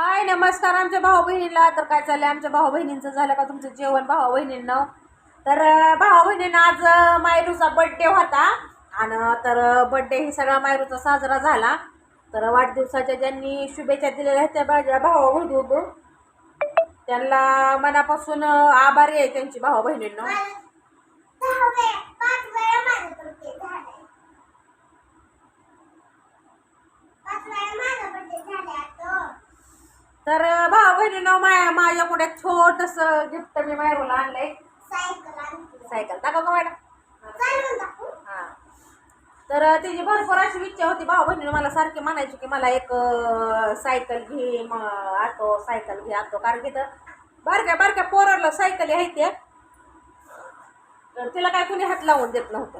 हाय नमस्कार आमच्या भाऊ बहिणीला तर काय चाललंय? आमच्या भाऊ बहिणींचं झालं का तुमचं जेवण भाऊ बहिणींना तर भाऊ बहिणींना आज मायरूचा बड्डे होता. आणि तर बड्डे ही सगळा मायरूचा साजरा झाला. तर वाढदिवसाच्या ज्यांनी शुभेच्छा दिलेल्या आहेत त्या माझ्या भाऊ बहिणी त्यांना मनापासून आभारी आहे त्यांची भाऊ बहिणींना तर भाऊ बहिणींना माया माझ्याकडे एक छोटंसं गिफ्ट मी मायरूला आणलंय. सायकल दाखव का मॅडम? हा. तर तिची भरपूर अशी इच्छा होती भाऊ बहिणीने मला सारखी म्हणायची की मला एक सायकल घे म ऑटो सायकल घे ऑटो कारण की तर बारक्या बारक्या पोराला सायकली आहेत त्या तर तिला काय कोणी हात लावून देत नव्हतं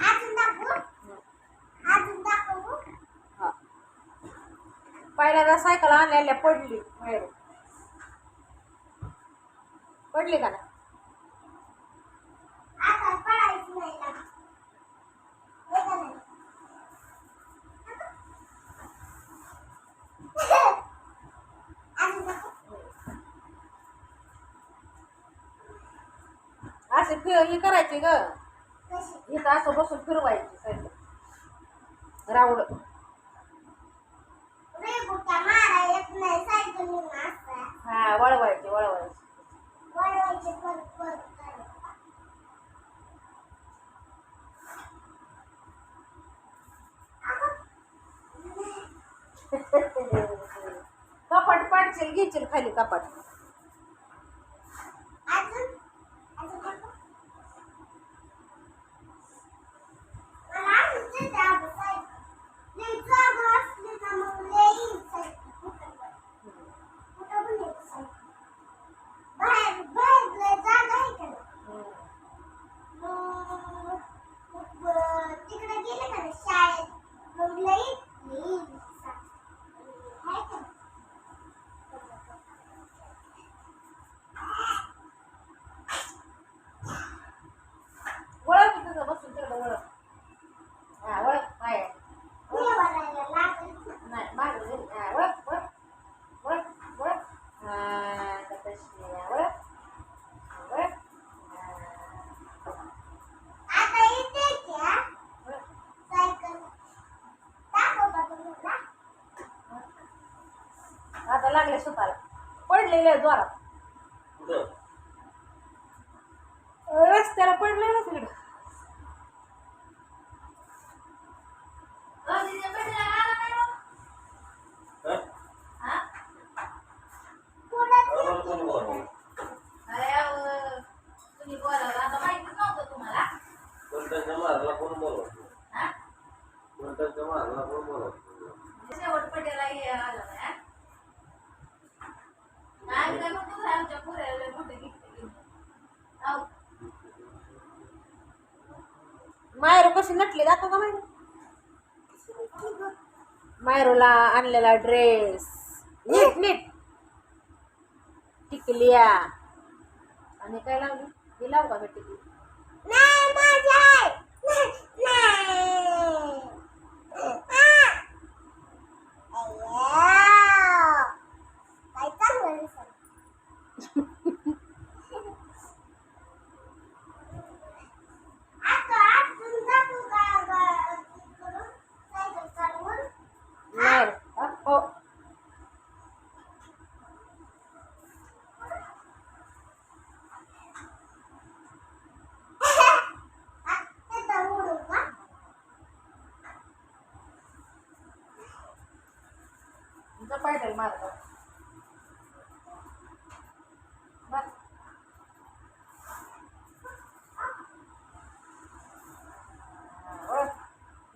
अजून दाखवू? अजून दाखवू? हा पहिल्यांदा सायकल आणलेल्या पडली बाहेर पडली का ना. हे? असे फिर हे करायचे ग? इथं असं बसून फिरवायची सायकल राऊंड रेघोट्या मारा येत नाही सायकलीनं असं. हा वळवायची वळवायची वळवायचे परत परत करायचं. हो, हो. कपाट पाडशील घेशील खाली कपाट अजून अजून दाखव. मला आवडते ते आपण सायकल. लई जागा असली ना मग लई सायकल कुठं पण. कुठं पण येते सायकल. बाहेर बाहेर लई जागा आहे का नाही? मग मग तिकडे गेले का नाही शाळेत मग लई लई सायकल. आहे का नाही? वळख की तुझं बसून तिकडं वळख हा वळख पाय मी वळायला लागले. नाही मागं घे. हा वळख वळख वळख वळख हा आता तशी आहे. वळख वळख हा. आता येते क्या वळख. सायकल दाखवता तुम्हाला आता लागले सुताला पडलेले जोरात. रस्त्याला पडले ना तिकडं हा? पुढे आम्हाला कोणी बोलावलं? तुम्ही बोलावं आता माहितीच नव्हतं तुम्हाला कोणत्याच्या मारला कोण बोलवतो हा? कोणत्याच्या मारला कोण बोलवतो शेवट पटेला हे आलं नाही हा? आम्ही काय म्हणतो ना, आमच्या पोऱ्याला मोठे gift घेऊन. आहो. मायरू कशी नटली दाखव का मायरू मायरूला आणलेला ड्रेस नीट नीट. टिकलिया. आणि काय लावली? हे लावू का मी टिकली नाही माझी आहे नाही नाही आ! अय्या! काय चांगलं दिसलं. आता अजून दाखवू का ग- करून? सायकल चालवून? मायरू हा? हो आ, तिथं उडू का? तुमचा पायडल मारतो मार. हा, वळ.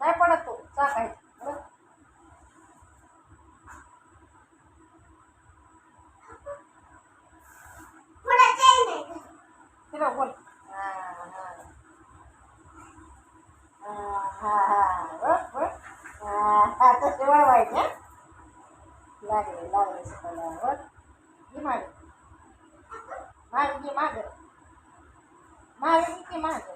नाही पडत तो चाक आहे वळ. पुढे chain आहे का? तिला बोल हा, हा. हा, हा, लागले लागले शिकवल्यावर ही मागे मागे माग मागे माग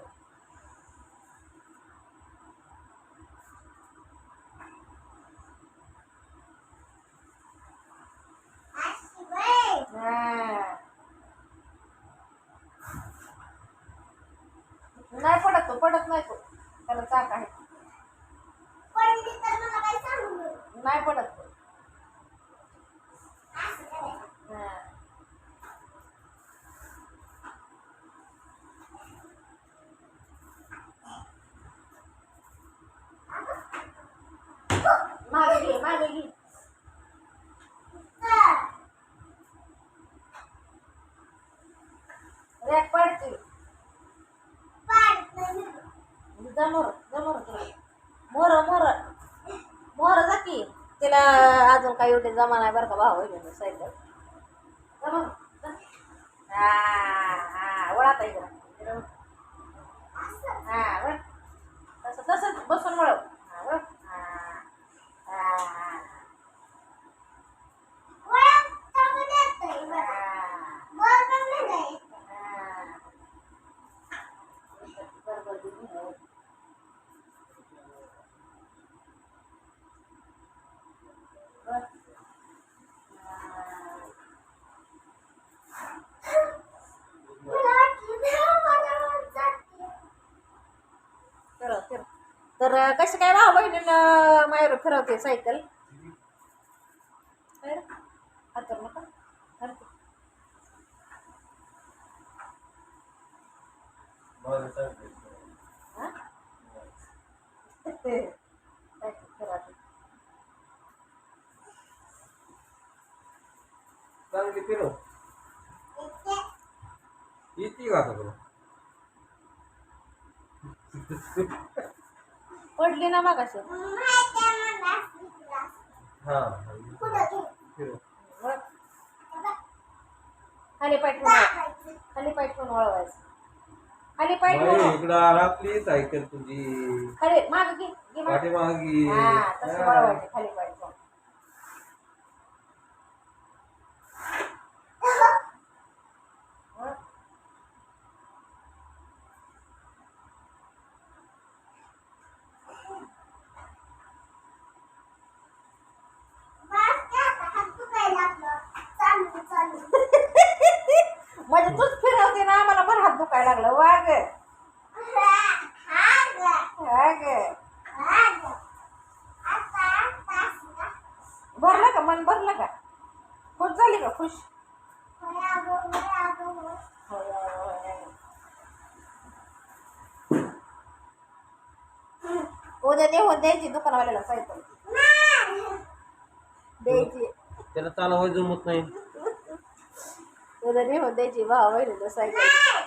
नाही पडत तो. पडत नाही तो त्याला चाक आहे नाही पडत एवढे जमा नाही बरं का भाव सायकल तर कसे काय भाव बहिणीनं मायर फिरवते सायकल? चांगली फिरव येते का पडली ना मग असे खाली पाठवून खाली पाठवून वळवायचं. खाली पाठवून इकडं आरापलीच ऐकत तुझी. खाली मागे मागे. खाली पाठ लागलं? वाग भरलं का? मन भरलं का? खुश झाली का? खुश? उद्या देऊन द्यायची दुकानवाल्याला सायकल द्यायची. त्याला चालवाय जमत नाही. उद्या देऊन द्यायची. भाव सायकल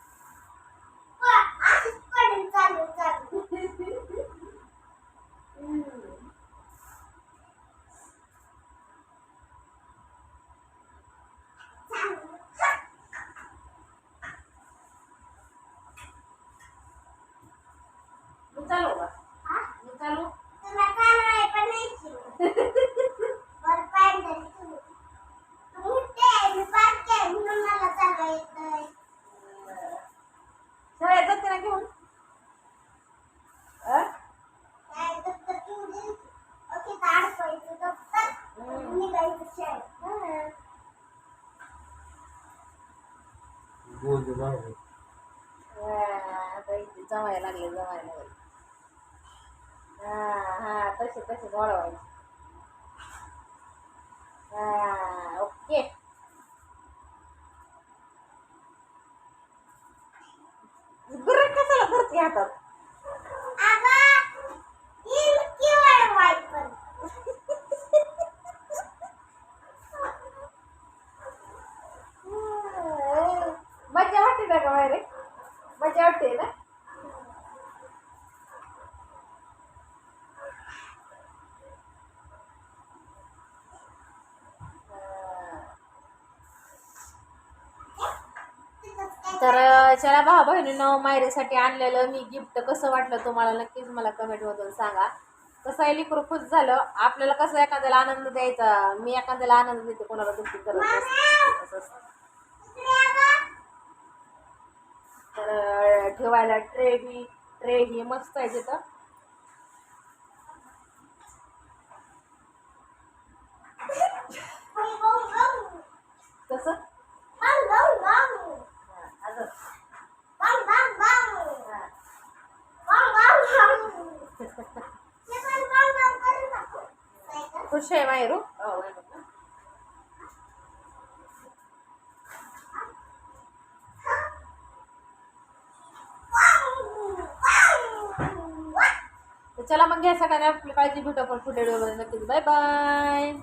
गोल जावं जमायला लागले जमायला लागले. हा हा तसे तसे वळवायचे हां ओके. गुरं कशाला करते हातात? चला भावा बहिणीनं मायरेसाठी आणलेलं मी गिफ्ट कसं वाटलं तुम्हाला नक्कीच मला कमेंटमधून सांगा. कसं आहे लिकरू खुश झालं? आपल्याला कसं एखाद्याला आनंद द्यायचा? मी एखाद्याला आनंद देते कोणाला दुःखी करत तर ठेवायला ट्रे ही ट्रे ही मस्त आहे तिथं. खुश आहे मायरू चला मग घ्या सगळ्यांना आपली काळजी भेटू आपण पुढे नक्कीच बाय बाय